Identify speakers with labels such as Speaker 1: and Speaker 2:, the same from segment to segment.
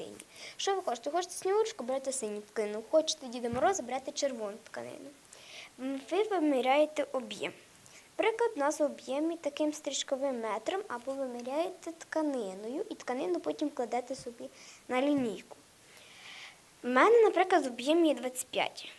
Speaker 1: синій. Що ви хочете? Хочете снігурочку, берете синю тканину. Хочете Діда Мороза, берете червону тканину. Ви виміряєте об'єм. Наприклад, у нас в об'ємі таким стрічковим метром, або виміряєте тканиною, і тканину потім кладете собі на лінійку. У мене, наприклад, в об'ємі є 25.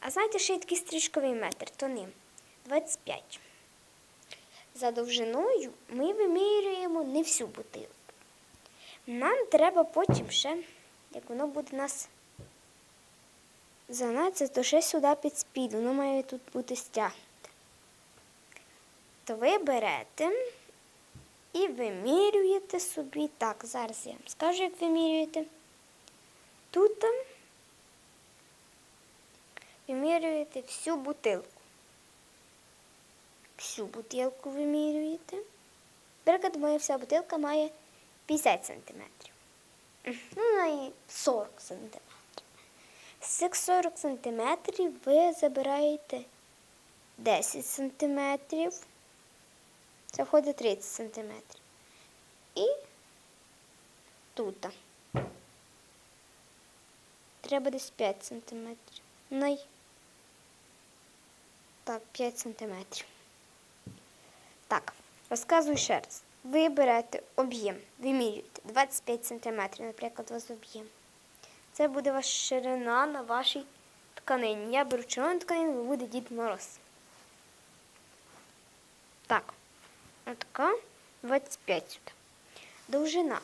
Speaker 1: А знаєте, що є такий стрічковий метр, то ним 25. За довжиною ми вимірюємо не всю бутилку. Нам треба потім ще, як воно буде нас занадто, то ще сюди під спід, воно має тут бути стягнуте. То ви берете і вимірюєте собі. Так, зараз я вам скажу, як вимірюєте. Тут вимірюєте всю бутилку. Всю бутилку вимірюєте. Наприклад, моя вся бутилка має 50 сантиметрів. Ну, і 40 сантиметрів. З цих 40 сантиметрів ви забираєте 10 сантиметрів. Це входить 30 сантиметрів. І тут. Треба десь 5 сантиметрів. Най. Так, 5 сантиметрів. Так, розказую ще раз. Ви берете об'єм, вимірюєте 25 см, наприклад, у вас об'єм. Це буде ваша ширина на вашій тканині. Я беру червону тканину, бо буде Дід Мороз. Так, отака 25 сюди. Довжина.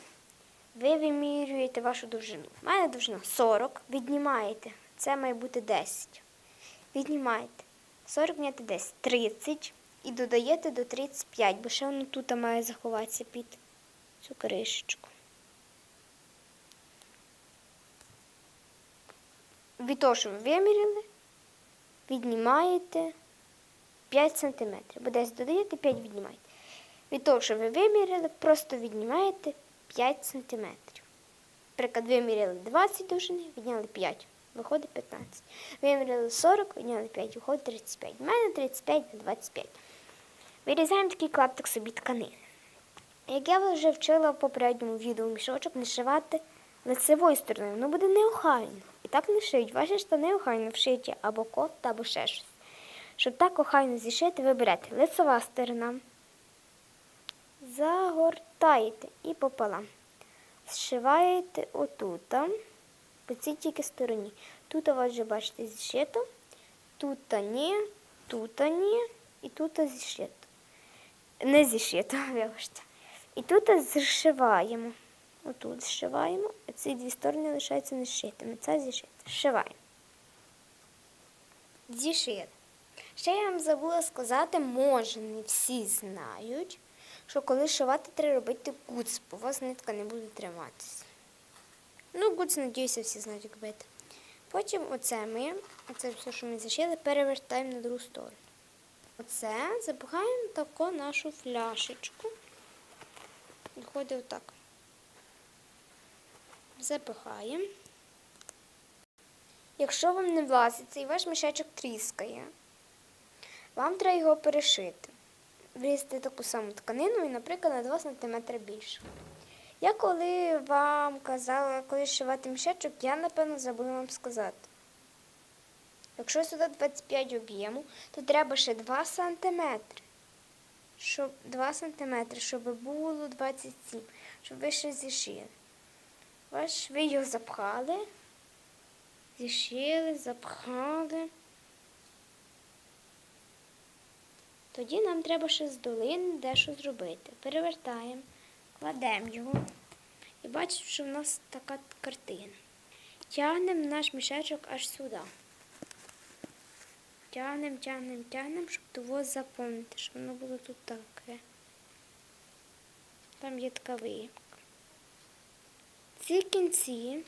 Speaker 1: Ви вимірюєте вашу довжину. У мене довжина 40, віднімаєте. Це має бути 10. Віднімаєте. 40 відняти 10, 30 і додаєте до 35, бо ще воно тут має заховатися під цю кришечку. Від того, що ви виміряли, віднімаєте 5 см. Бо 10 додаєте, 5 віднімаєте. Від того, що ви виміряли, просто віднімаєте 5 см. Наприклад, виміряли 20 довжини, відняли 5, виходить 15. Виміряли 40, відняли 5, виходить 35. У мене 35 на 25. Вирізаємо такий клаптик собі тканини. Як я вже вчила в попередньому відео мішочок не шивати лицевою стороною, воно буде неохайно. І так не шиють. Ваші штани охайно вшиті або кофта, або ще щось. Щоб так охайно зішити, ви берете лицева сторона, загортаєте і пополам. Зшиваєте отута, по цій тільки стороні. Тут у вас вже бачите зішито, тут ні, тут ні, і тут зішито. Не зішито, вибачте. І тут зшиваємо. Отут зшиваємо, а ці дві сторони лишаються не зшитими. Це зішито. Зшиваємо. Зішили. Ще я вам забула сказати, може, не всі знають, що коли шивати, треба робити гуц, бо у вас нитка не буде триматися. Ну, гуц, надіюся, всі знають, як робити. Потім оце ми, оце все, що ми зашили, перевертаємо на другу сторону. Оце запихаємо тако нашу фляшечку. Виходить отак. Запихаємо. Якщо вам не влазить цей ваш мішечок тріскає, вам треба його перешити. Врізати таку саму тканину і, наприклад, на 2 см більше. Я коли вам казала, коли шивати мішечок, я, напевно, забула вам сказати. Якщо сюди 25 об'єму, то треба ще 2 см. Щоб 2 см, щоб було 27, щоб ви ще зішили. Ваш ви його запхали, зішили, запхали. Тоді нам треба ще з долини дещо зробити. Перевертаємо, кладемо його і бачимо, що в нас така картина. Тягнемо наш мішечок аж сюди. Тягнемо, тягнемо, тягнемо, щоб того заповнити, щоб воно було тут таке. Там є така виїмка. Ці кінці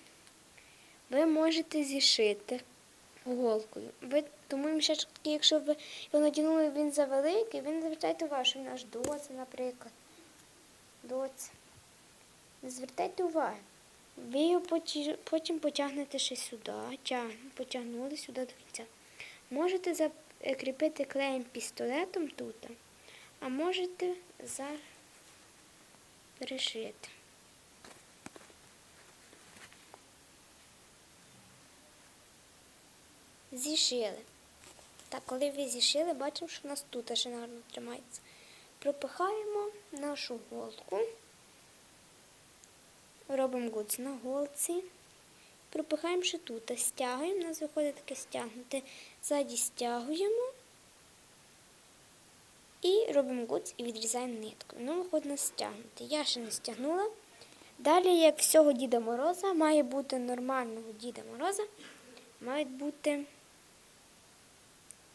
Speaker 1: ви можете зішити голкою. Ви, тому мішечок якщо ви його надягнули, він завеликий, він звертайте увагу, що він аж доці, наприклад. Доці. Не звертайте уваги. Ви його потім потягнете ще сюди, потягнули сюди до кінця. Можете закріпити е, клеєм пістолетом тут, а можете зарешити. Зішили. Так, коли ви зішили, бачимо, що у нас тут ще гарно тримається. Пропихаємо нашу голку, робимо гуць на голці. Пропихаємо ще тут, стягуємо, у нас виходить таке стягнуте. Ззаді стягуємо і робимо гудз і відрізаємо нитку. Воно виходить нас стягнуте. Я ще не стягнула. Далі, як всього Діда Мороза, має бути нормального Діда Мороза, мають бути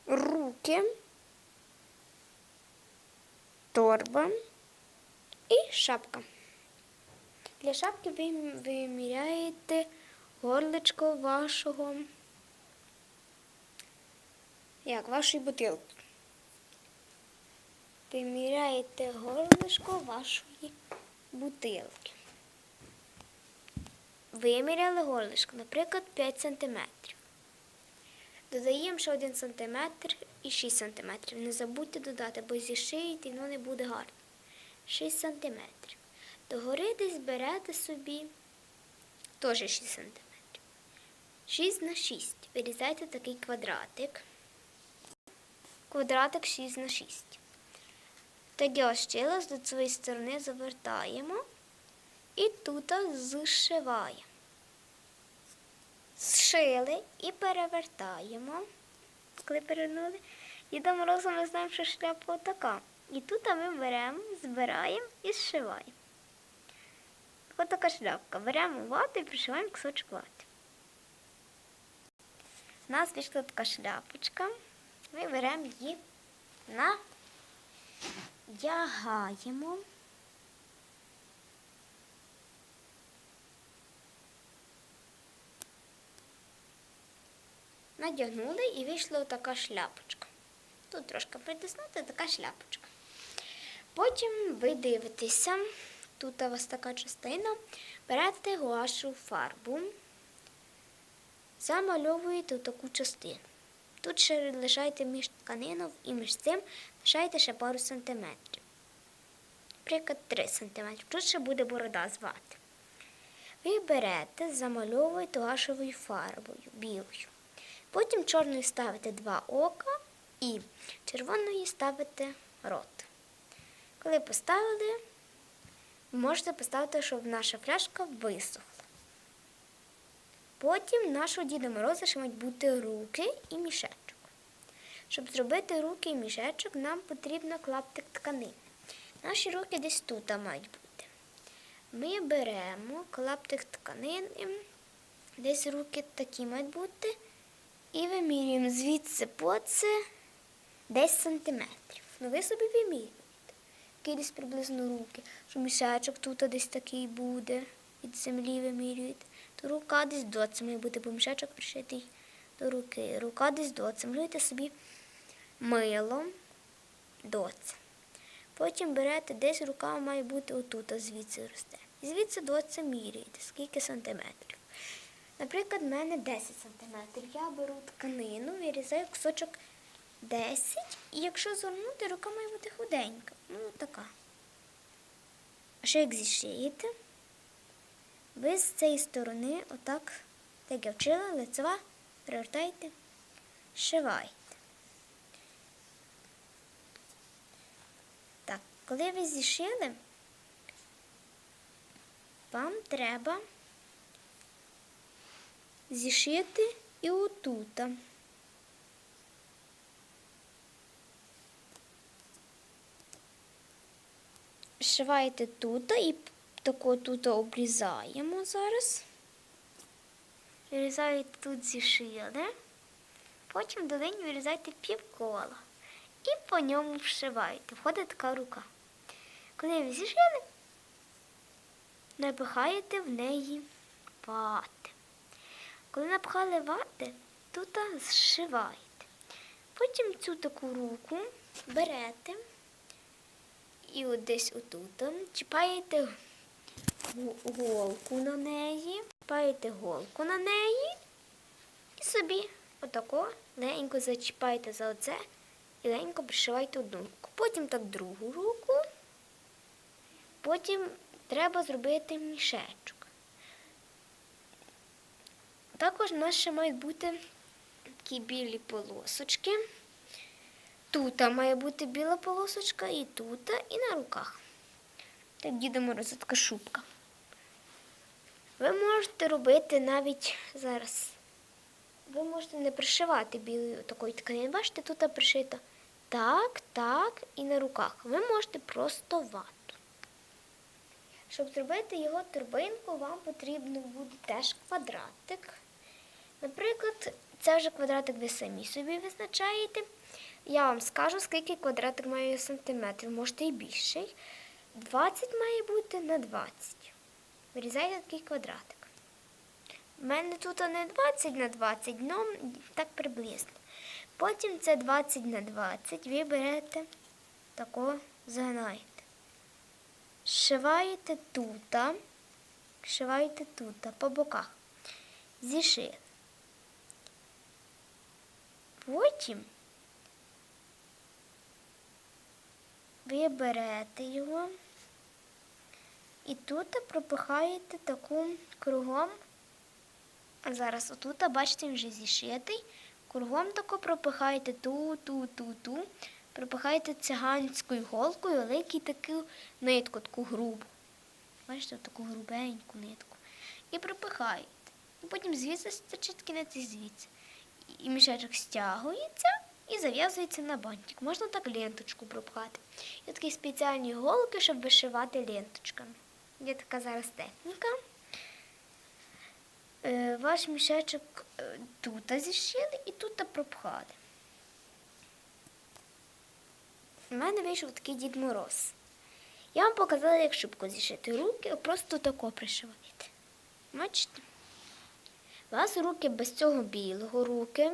Speaker 1: руки, торба і шапка. Для шапки ви виміряєте горлечко вашого, як, вашої бутилки. Виміряєте горлишко вашої бутилки. Виміряли горлишко, наприклад, 5 см. Додаємо ще 1 см і 6 см. Не забудьте додати, бо зішиєте, і воно не буде гарно. 6 см. Догори десь берете собі теж 6 см. 6 на 6. Вирізайте такий квадратик. Квадратик 6 на 6. Таке ось щело з лицевої сторони завертаємо і тут зшиваємо. Зшили і перевертаємо. Коли перевернули, Діда Мороза ми знаємо, що шляпа отака. І тут ми беремо, збираємо і зшиваємо. Ось така шляпка. Беремо вату і пришиваємо кусочок вати. У нас вийшла така шляпочка. Ми беремо її надягаємо. Надягнули і вийшла така шляпочка. Тут трошки притиснути така шляпочка. Потім ви дивитеся, тут у вас така частина, берете гуашу фарбу, замальовуєте таку частину. Тут ще лишаєте між тканиною і між цим лишаєте ще пару сантиметрів. Наприклад, 3 сантиметри. Тут ще буде борода звати. Ви берете, замальовуєте гуашевою фарбою білою. Потім чорною ставите два ока і червоною ставите рот. Коли поставили, можете поставити, щоб наша пляшка висохла. Потім нашого Діда Мороза мають бути руки і мішечок. Щоб зробити руки і мішечок, нам потрібно клаптик тканини. Наші руки десь тут мають бути. Ми беремо клаптик тканини, десь руки такі мають бути. І вимірюємо звідси по це 10 сантиметрів. Ну ви собі вимірюєте. Які десь приблизно руки. Що мішечок тут десь такий буде. Від землі вимірюєте. Рука десь до це має бути, бо пришитий до руки. Рука десь до. Малюєте собі мило до це. Потім берете, десь рука має бути отут, а звідси росте. І звідси до це міряєте, скільки сантиметрів. Наприклад, в мене 10 см. Я беру тканину, вирізаю кусочок 10 і якщо згорнути, рука має бути худенька. Ну, така. А ще як зішиєте, ви з цієї сторони, отак, так я вчила, лицева, перевертаєте, шиваєте. Так, коли ви зішили, вам треба зішити і отута. Шиваєте тут і тако тут обрізаємо зараз. Вирізаєте тут зішили, потім до день вирізаєте півкола і по ньому вшиваєте. Входить така рука. Коли ви зішили, напихаєте в неї вати. Коли напхали вати, тут зшиваєте. Потім цю таку руку берете і от десь отут чіпаєте голку на неї, чіпаєте голку на неї і собі отако легенько зачіпаєте за оце і легенько пришиваєте одну руку. Потім так другу руку, потім треба зробити мішечок. Також у нас ще мають бути такі білі полосочки. Тут має бути біла полосочка, і тут, і на руках. Так Діда Мороза така шубка. Ви можете робити навіть зараз. Ви можете не пришивати білою такою тканиною. Бачите, тут пришито так, так і на руках. Ви можете просто вату. Щоб зробити його торбинку, вам потрібно буде теж квадратик. Наприклад, це вже квадратик ви самі собі визначаєте. Я вам скажу, скільки квадратик має сантиметрів, можете і більший. 20 має бути на 20. Вирізайте такий квадратик. У мене тут не 20 на 20, ну так приблизно. Потім це 20 на 20, ви берете тако загинаєте. Зшиваєте тут, зшиваєте тут, по боках. Зішили. Потім ви берете його і тут пропихаєте таку кругом. А зараз отут, бачите, він вже зішитий. Кругом тако пропихаєте ту, ту, ту, ту. Пропихаєте циганською голкою велику таку нитку, таку грубу. Бачите, таку грубеньку нитку. І пропихаєте. І потім звідси стачить кінець і звідси. І мішечок стягується і зав'язується на бантик. Можна так ленточку пропхати. Є такі спеціальні голки, щоб вишивати ленточками. Є така зараз техніка. Е, Ваш мішечок е, тут зішили і тут пропхали. У мене вийшов такий Дід Мороз. Я вам показала, як шибко зішити руки, просто тако пришиваєте. Бачите? У вас руки без цього білого, руки,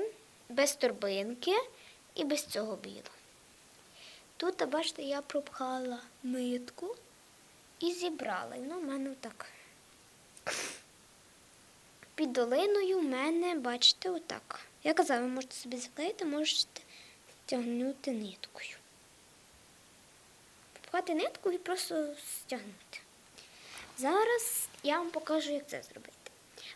Speaker 1: без торбинки і без цього білого. Тут, бачите, я пропхала нитку і зібрала. Ну, в мене так. Під долиною в мене, бачите, отак. Я казала, ви можете собі заклеїти, можете стягнути ниткою. Пропхати нитку і просто стягнути. Зараз я вам покажу, як це зробити.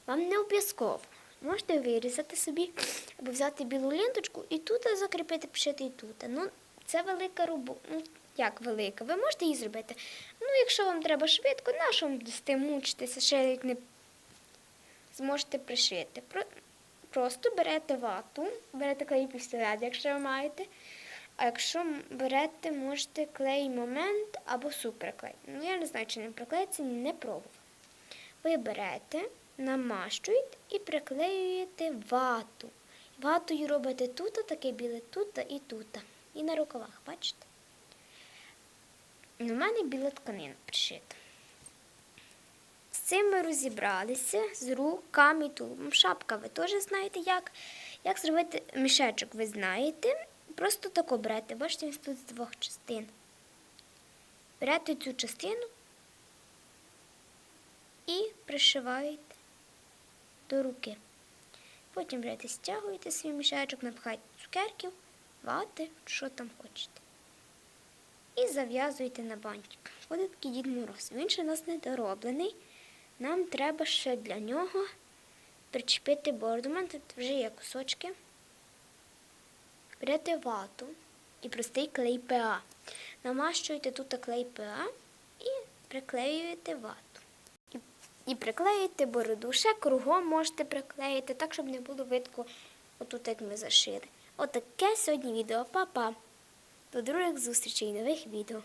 Speaker 1: Вам не обов'язково. Можете вирізати собі або взяти білу ленточку і тут закріпити, пшити і тут. Ну, це велика робота. Ну, як велика? Ви можете її зробити. Ну, якщо вам треба швидко, на що вам дасти мучитися, ще не зможете пришити. Про- Просто берете вату, берете клей пістолет, якщо ви маєте. А якщо берете, можете клей момент або суперклей. Ну, я не знаю, чи не приклеїться, не пробувала. Ви берете, намащуєте і приклеюєте вату. Ватою робите тут, таке біле, тут і тут. І на рукавах, бачите? У мене біла тканина пришита. З цим ми розібралися з руками тулубом. Шапка ви теж знаєте, як. Як зробити мішечок, ви знаєте. Просто тако берете. Бачите, він тут з двох частин. Берете цю частину і пришиваєте до руки. Потім берете, стягуєте свій мішечок, напхаєте цукерків, вати, що там хочете. І зав'язуєте на бантик. Ось такий Дід Мороз. Він ще у нас недороблений. Нам треба ще для нього причепити бороду. У мене тут вже є кусочки. Берете вату і простий клей ПА. Намащуєте тут клей ПА і приклеюєте вату. І, приклеїти бороду. Ще кругом можете приклеїти, так, щоб не було видку, отут, як ми зашили. Отаке сьогодні відео. Па-па! До других зустрічей, нових відео.